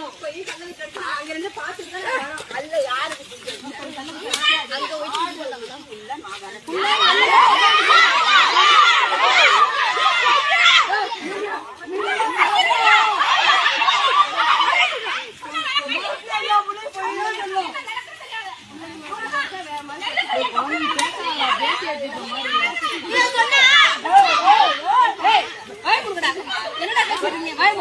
போகணும் போய் கட்டி அங்க இருந்து பாத்துட்டு அல்ல யாருக்கு அங்க வச்சு என்னடா பேசிட்டு வாய்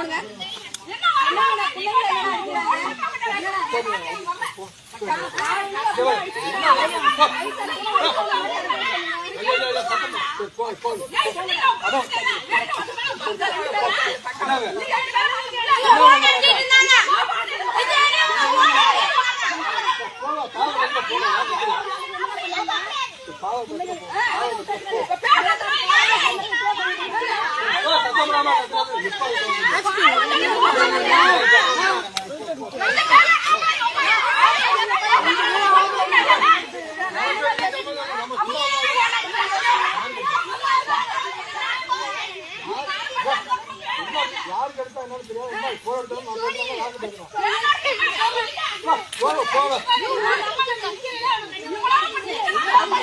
Let's go. இருக்கிறாங்க? என்னன்னு தெரியாது அம்மா,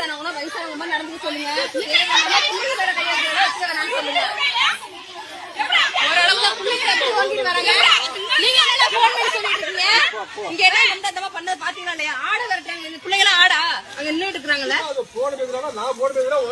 ஆ, வயசானவங்க மாதிரி நடந்துக்க சொல்லுங்க. கையை சொல்லுங்க. ஓரளவு தான் புள்ளைங்க எடுத்து வாங்கிட்டு வராங்க. நீங்க என்ன போன் பண்ணி சொல்லிட்டு இருக்கீங்க? இங்க என்ன எந்த தப்பா பண்ணது பாத்தீங்களா இல்லையா? ஆட விரட்டுறாங்க. இந்த பிள்ளைங்க ஆடா. அங்க நின்னுட்டு இருக்காங்கல்ல போன பேசுறாங்க, நான் போன பேசுறேன்,